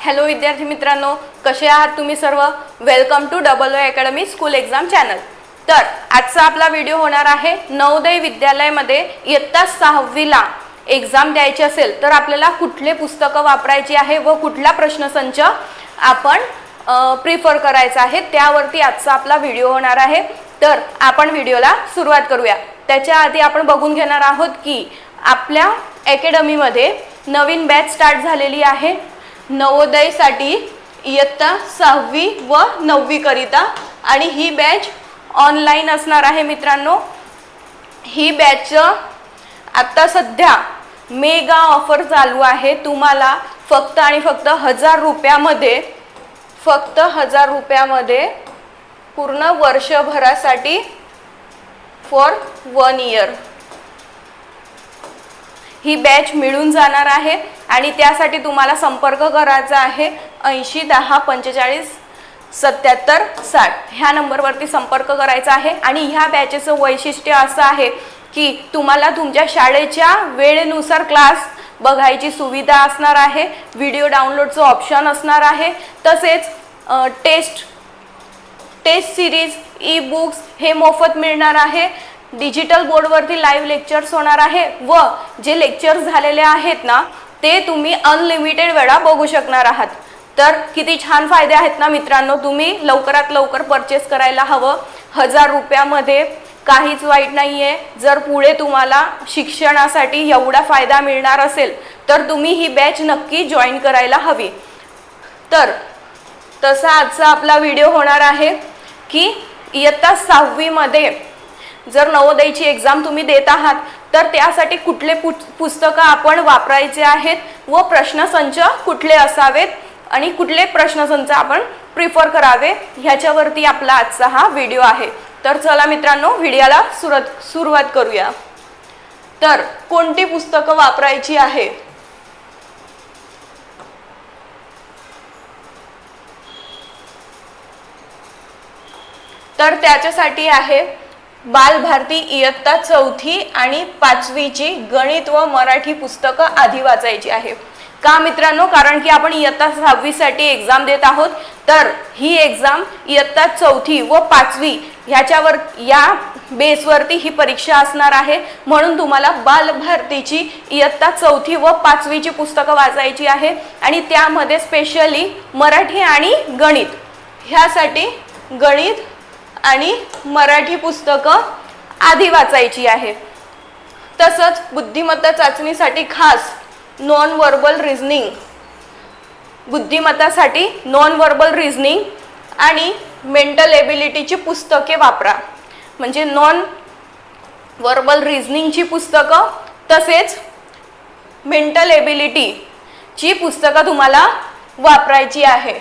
Hello विद्यार्थी मित्रांनो कसे आहात तुम्ही सर्व? Welcome to double O academy school exam channel तर आजचा आपला व्हिडिओ होणार आहे नवोदय विद्यालयामध्ये इयत्ता सहावीला एक्झाम द्यायची असेल तर आपल्याला कुठले पुस्तकं वापरायची आहे व कुठला प्रश्नसंच आपण प्रिफर करायचा आहे त्यावरती आजचा आपला व्हिडिओ होणार आहे. तर आपण व्हिडिओला सुरुवात करूया. त्याच्या आधी आपण बघून घेणार आहोत की आपल्या अकॅडमीमध्ये नवीन बॅच स्टार्ट झालेली आहे. नवोदयसाठी इयत्ता सहावी व नववीकरिता आणि ही बॅच ऑनलाईन असणार आहे मित्रांनो. ही बॅच आत्ता सध्या मेगा ऑफर चालू आहे. तुम्हाला फक्त आणि फक्त हजार रुपयामध्ये फक्त हजार रुपयामध्ये पूर्ण वर्षभरासाठी फॉर वन इयर ही बॅच मिळून जाणार आहे. आणि त्यासाठी तुम्हाला संपर्क करायचा आहे. ऐंशी दहा पंचेचाळीस सत्याहत्तर साठ. ह्या नंबरवरती संपर्क करायचा आहे. आणि ह्या बॅचेचं वैशिष्ट्य असं आहे की तुम्हाला तुमच्या शाळेच्या वेळेनुसार क्लास बघायची सुविधा असणार आहे. व्हिडिओ डाउनलोडचं ऑप्शन असणार आहे. तसेच test test series E books हे मोफत मिळणार आहे. डिजिटल बोर्डवरती लाईव्ह लेक्चर्स होणार आहे व जे लेक्चर्स झालेले आहेत ना ते तुम्ही अनलिमिटेड वेळा बघू शकणार आहात. तर किती छान फायदे आहेत ना मित्रांनो तुम्ही लवकरात लवकर परचेस करायला हवं. हजार रुपयामध्ये काहीच वाईट नाही आहे जर पुढे तुम्हाला शिक्षणासाठी एवढा फायदा मिळणार असेल तर तुम्ही ही बॅच नक्की जॉईन करायला हवी. तर तसा आजचा आपला व्हिडिओ होणार आहे की इयत्ता सहावीमध्ये जर नवोदयची एक्झाम तुम्ही देत आहात तर त्यासाठी कुठले पु पुस्तकं आपण वापरायचे आहेत व प्रश्नसंच कुठले असावेत आणि कुठले प्रश्नसंच आपण प्रिफर करावे ह्याच्यावरती आपला आजचा हा व्हिडिओ आहे. तर चला मित्रांनो व्हिडिओला सुरत सुरुवात करूया. तर कोणती पुस्तकं वापरायची आहे? तर त्याच्यासाठी आहे बालभारती इयत्ता चौथी आणि पाचवीची गणित व मराठी पुस्तकं आधी वाचायची आहे. का मित्रांनो? कारण की आपण इयत्ता सहावीसाठी एक्झाम देत आहोत तर ही एक्झाम इयत्ता चौथी व पाचवी ह्याच्यावर या बेसवरती ही परीक्षा असणार आहे. म्हणून तुम्हाला बालभारतीची इयत्ता चौथी व पाचवीची पुस्तकं वाचायची आहे. आणि त्यामध्ये स्पेशली मराठी आणि गणित. ह्यासाठी गणित आणि मराठी पुस्तकं आधी वाचायची आहे. तसंच बुद्धिमत्ता चाचणीसाठी खास नॉन वर्बल रिझनिंग बुद्धिमत्तासाठी नॉन वर्बल रिझनिंग आणि मेंटल एबिलिटीची पुस्तके वापरा. म्हणजे नॉन वर्बल रिझनिंगची पुस्तकं तसेच मेंटल एबिलिटीची पुस्तकं तुम्हाला वापरायची आहे.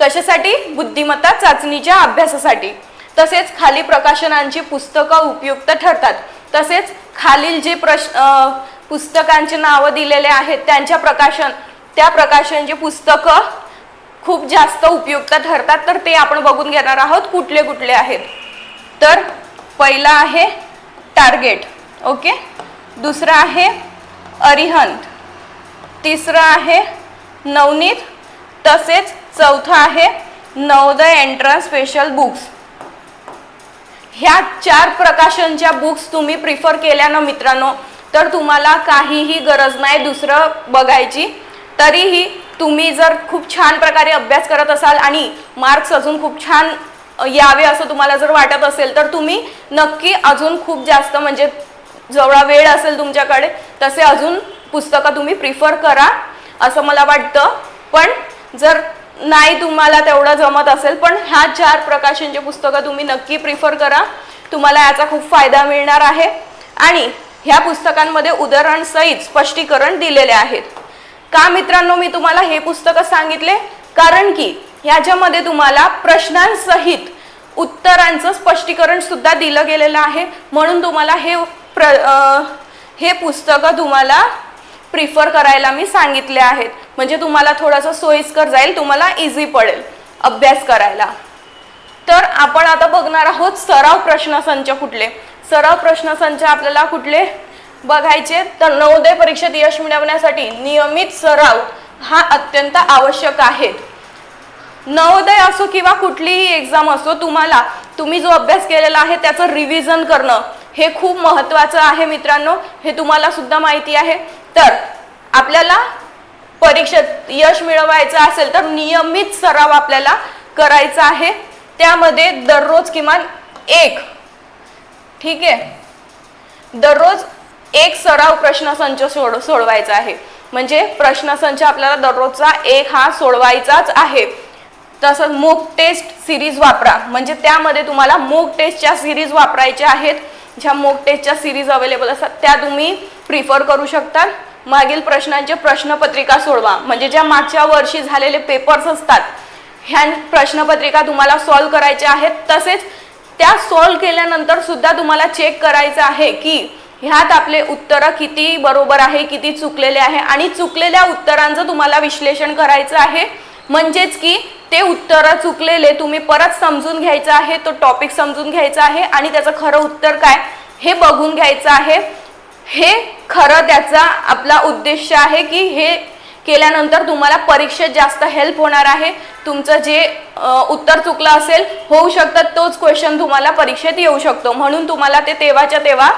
कशासाठी? बुद्धिमत्ता चाचणीच्या अभ्यासासाठी. तसेच खाली प्रकाशनांची पुस्तकं उपयुक्त ठरतात. तसेच खालील जे प्रश्न पुस्तकांचे नावं दिलेले आहेत त्यांच्या प्रकाशन त्या प्रकाशनची पुस्तकं खूप जास्त उपयुक्त ठरतात. तर ते आपण बघून घेणार आहोत कुठले कुठले आहेत. तर पहिला आहे टार्गेट ओके? दुसरा आहे अरिहंत. तिसरं आहे नवनीत. तसेच चौथं आहे नवोदय एंट्रन्स स्पेशल बुक्स. ह्या चार प्रकाशनच्या बुक्स तुम्ही प्रिफर केल्या ना मित्रांनो तर तुम्हाला काहीही गरज नाही दुसरं बघायची. तरीही तुम्ही जर खूप छान प्रकारे अभ्यास करत असाल आणि मार्क्स अजून खूप छान यावे असं तुम्हाला जर वाटत असेल तर तुम्ही नक्की अजून खूप जास्त म्हणजे जेवढा वेळ असेल तुमच्याकडे तसे अजून पुस्तकं तुम्ही प्रिफर करा असं मला वाटतं. पण जर नाही तुम्हाला तेवढं जमत असेल पण ह्या चार प्रकाशनचे पुस्तकं तुम्ही नक्की प्रिफर करा. तुम्हाला याचा खूप फायदा मिळणार आहे. आणि ह्या पुस्तकांमध्ये उदाहरणसहित स्पष्टीकरण दिलेले आहेत. का मित्रांनो मी तुम्हाला हे पुस्तकं सांगितले? कारण की ह्याच्यामध्ये तुम्हाला प्रश्नांसहित उत्तरांचं स्पष्टीकरण सुद्धा दिलं गेलेलं आहे. म्हणून तुम्हाला हे प्र हे पुस्तकं तुम्हाला प्रिफर करायला मी सांगितले आहेत. म्हणजे तुम्हाला थोडंसं सोयीस्कर जाईल तुम्हाला इझी पडेल अभ्यास करायला. तर आपण आता बघणार आहोत सराव प्रश्नसंच कुठले? सराव प्रश्नसंच आपल्याला कुठले? बघायचे. तर नवोदय परीक्षेत यश मिळवण्यासाठी नियमित सराव हा अत्यंत आवश्यक आहे. नवोदय असो किंवा कुठलीही एक्झाम असो तुम्हाला तुम्ही जो अभ्यास केलेला आहे त्याचं रिव्हिजन करणं हे खूप महत्त्वाचं आहे मित्रांनो. हे तुम्हाला सुद्धा माहिती आहे. तर आपल्याला परीक्षेत यश मिळवायचं असेल तर नियमित सराव आपल्याला करायचा आहे. त्यामध्ये दररोज किमान एक ठीक आहे? दररोज एक सराव प्रश्नसंच सोड सोडवायचा आहे. म्हणजे प्रश्नसंच आपल्याला दररोजचा एक हा सोडवायचाच आहे. तसंच मूक टेस्ट सिरीज वापरा. म्हणजे त्यामध्ये तुम्हाला मूक टेस्टच्या सिरीज वापरायच्या आहेत. ज्या मोक टेस्टच्या सिरीज अवेलेबल असतात. त्या तुम्ही प्रिफर करू शकता. मागील प्रश्नांचे प्रश्नपत्रिका सोडवा. म्हणजे ज्या मागच्या वर्षी झालेले पेपर्स असतात ह्या प्रश्नपत्रिका तुम्हाला सॉल्व्ह करायच्या आहेत. तसेच त्या सॉल्व्ह केल्यानंतर सुद्धा तुम्हाला चेक करायचं आहे की ह्यात आपले उत्तरं किती बरोबर आहे किती चुकलेले आहे. आणि चुकलेल्या उत्तरांचं तुम्हाला विश्लेषण करायचं आहे. म्हणजेच की ते उत्तरं चुकलेले तुम्ही परत समजून घ्यायचं आहे तो टॉपिक समजून घ्यायचा आहे आणि त्याचं खरं उत्तर काय हे बघून घ्यायचं आहे. हे खरं त्याचा आपला उद्देश आहे की हे केल्यानंतर तुम्हाला परीक्षेत जास्त हेल्प होणार आहे. तुमचं जे उत्तर चुकलं असेल होऊ शकतं तोच क्वेश्चन तुम्हाला परीक्षेत येऊ शकतो. म्हणून तुम्हाला ते तेव्हाच्या तेव्हा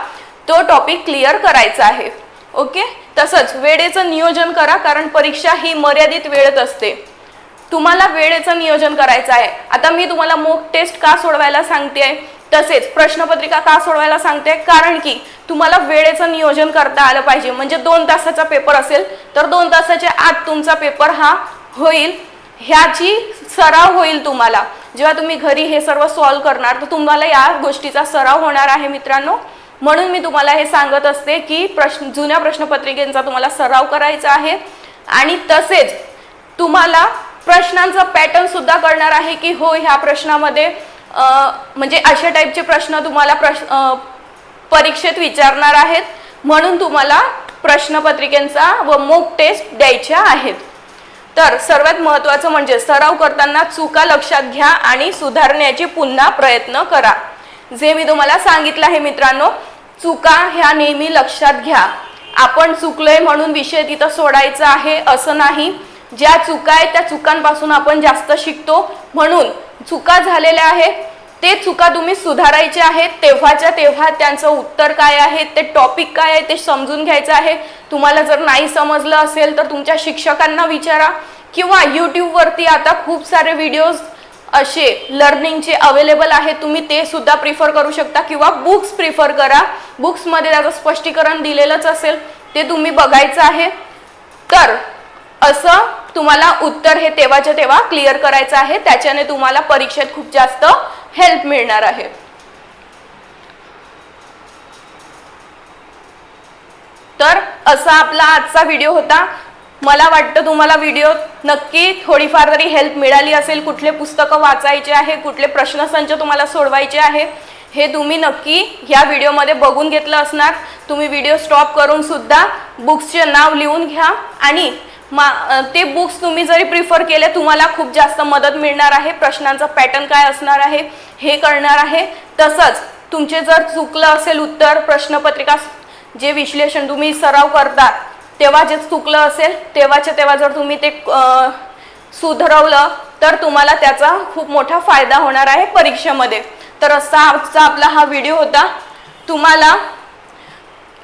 तो टॉपिक क्लिअर करायचा आहे. ओके? तसंच वेळेचं नियोजन करा कारण परीक्षा ही मर्यादित वेळेत असते. तुम्हाला वेळेचं नियोजन करायचं आहे. आता मी तुम्हाला मोक टेस्ट का सोडवायला सांगते तसेच प्रश्नपत्रिका का सोडवायला सांगते कारण की तुम्हाला वेळेचं नियोजन करता आलं पाहिजे. म्हणजे दोन तासाचा पेपर असेल तर दोन तासाच्या आत तुमचा पेपर हा होईल. ह्याची सराव होईल तुम्हाला. जेव्हा तुम्ही घरी हे सर्व सॉल्व करणार तर तुम्हाला या गोष्टीचा सराव होणार आहे मित्रांनो. म्हणून मी तुम्हाला हे सांगत असते की प्रश्न जुन्या प्रश्नपत्रिकेचा तुम्हाला सराव करायचा आहे. आणि तसेच तुम्हाला प्रश्नांचा पॅटर्न सुद्धा कळणार आहे की हो ह्या प्रश्नामध्ये म्हणजे अशा टाईपचे प्रश्न तुम्हाला प्रश्न परीक्षेत विचारणार आहेत. म्हणून तुम्हाला प्रश्नपत्रिकेचा व मोक टेस्ट द्यायच्या आहेत. तर सर्वात महत्त्वाचं म्हणजे सराव करताना चुका लक्षात घ्या आणि सुधारण्याचे पुन्हा प्रयत्न करा. जे मी तुम्हाला सांगितलं आहे मित्रांनो चुका ह्या नेहमी लक्षात घ्या. आपण चुकलोय म्हणून विषय तिथं सोडायचा आहे असं नाही. ज्या चुका आहेत त्या चुकांपासून आपण जास्त शिकतो. म्हणून चुका झालेल्या आहेत. ते चुका तुम्ही सुधारायचे आहेत. तेव्हाच्या तेव्हा त्यांचं उत्तर काय आहे ते टॉपिक काय आहे ते समजून घ्यायचं आहे. तुम्हाला जर नाही समजलं असेल तर तुमच्या शिक्षकांना विचारा. किंवा यूट्यूबवरती आता खूप सारे व्हिडिओज असे लर्निंगचे अवेलेबल आहेत. तुम्ही ते सुद्धा प्रिफर करू शकता. किंवा बुक्स प्रिफर करा. बुक्समध्ये त्याचं स्पष्टीकरण दिलेलंच असेल. ते तुम्ही बघायचं आहे. तर असं तुम्हाला उत्तर हे तेव्हाच्या तेव्हा क्लिअर करायचं आहे. त्याच्याने तुम्हाला परीक्षेत खूप जास्त हेल्प मिळणार आहे. तर असा आपला आजचा व्हिडिओ होता. मला वाटतं तुम्हाला व्हिडिओ नक्की थोडीफार तरी हेल्प मिळाली असेल कुठले पुस्तकं वाचायचे आहे कुठले प्रश्नसंच तुम्हाला सोडवायचे आहे हे तुम्ही नक्की ह्या व्हिडिओमध्ये बघून घेतलं असणार. तुम्ही व्हिडिओ स्टॉप करून सुद्धा बुक्सचे नाव लिहून घ्या आणि मा ते बुक्स तुम्ही जरी प्रिफर केले तुम्हाला खूप जास्त मदत मिळणार आहे. प्रश्नांचा पॅटर्न काय असणार आहे हे करणार आहे. तसंच तुमचे जर चुकलं असेल उत्तर प्रश्नपत्रिका जे विश्लेषण तुम्ही सराव करता तेव्हा जे चुकलं असेल तेव्हाच्या तेव्हा जर तुम्ही ते सुधरवलं तर तुम्हाला त्याचा खूप मोठा फायदा होणार आहे परीक्षेमध्ये. तर असा आजचा आपला हा व्हिडिओ होता. तुम्हाला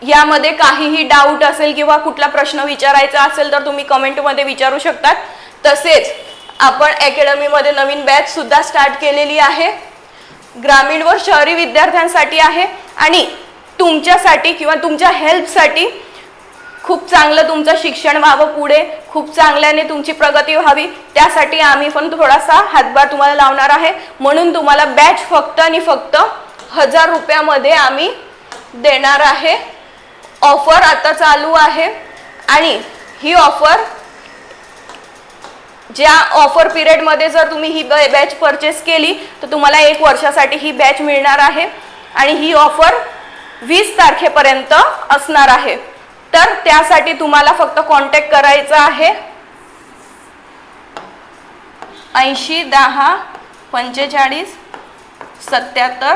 यामध्ये काहीही डाऊट असेल किंवा कुठला प्रश्न विचारायचा असेल तर तुम्ही कमेंटमध्ये विचारू शकतात. तसेच आपण अकॅडमीमध्ये नवीन बॅच सुद्धा स्टार्ट केलेली आहे. ग्रामीण व शहरी विद्यार्थ्यांसाठी आहे आणि तुमच्यासाठी किंवा तुमच्या हेल्पसाठी खूप चांगलं तुमचं शिक्षण व्हावं पुढे. खूप चांगल्याने तुमची प्रगती व्हावी. त्यासाठी आम्ही पण थोडासा हातभार तुम्हाला लावणार आहे. म्हणून तुम्हाला बॅच फक्त आणि फक्त हजार रुपयामध्ये आम्ही देणार आहे. ऑफर आता चालू आहे. आणि ही ऑफर ज्या ऑफर पिरियडमध्ये जर तुम्ही ही बॅच परचेस केली तर तुम्हाला एक वर्षासाठी ही बॅच मिळणार आहे. आणि ही ऑफर वीस तारखेपर्यंत असणार आहे. तर त्यासाठी तुम्हाला फक्त कॉन्टॅक्ट करायचा आहे. ऐंशी दहा पंचेचाळीस सत्याहत्तर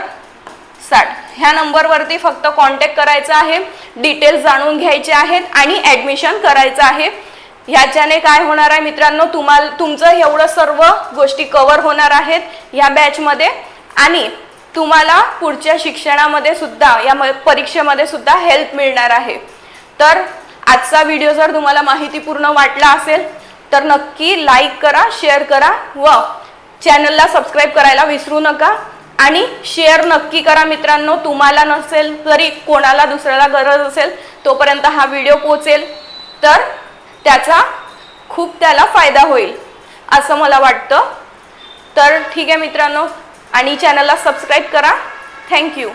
साठ. ह्या नंबरवरती फक्त कॉन्टॅक्ट करायचा आहे. डिटेल्स जाणून घ्यायचे आहेत आणि ॲडमिशन करायचं आहे. ह्याच्याने काय होणार आहे मित्रांनो? तुम्हाला तुमचं एवढं सर्व गोष्टी कवर होणार आहेत ह्या बॅचमध्ये आणि तुम्हाला पुढच्या शिक्षणामध्ये सुद्धा या म- परीक्षेमध्ये सुद्धा हेल्प मिळणार आहे. तर आजचा व्हिडिओ जर तुम्हाला माहितीपूर्ण वाटला असेल तर नक्की लाईक करा शेअर करा व चॅनलला सबस्क्राईब करायला विसरू नका. आणि शेअर नक्की करा मित्रांनो. तुम्हाला नसेल तरी कोणाला दुसऱ्याला गरज असेल तोपर्यंत हा व्हिडिओ पोचेल तर त्याचा खूप त्याला फायदा होईल असं मला वाटतं. तर ठीक आहे मित्रांनो आणि चॅनलला सबस्क्राईब करा. थँक्यू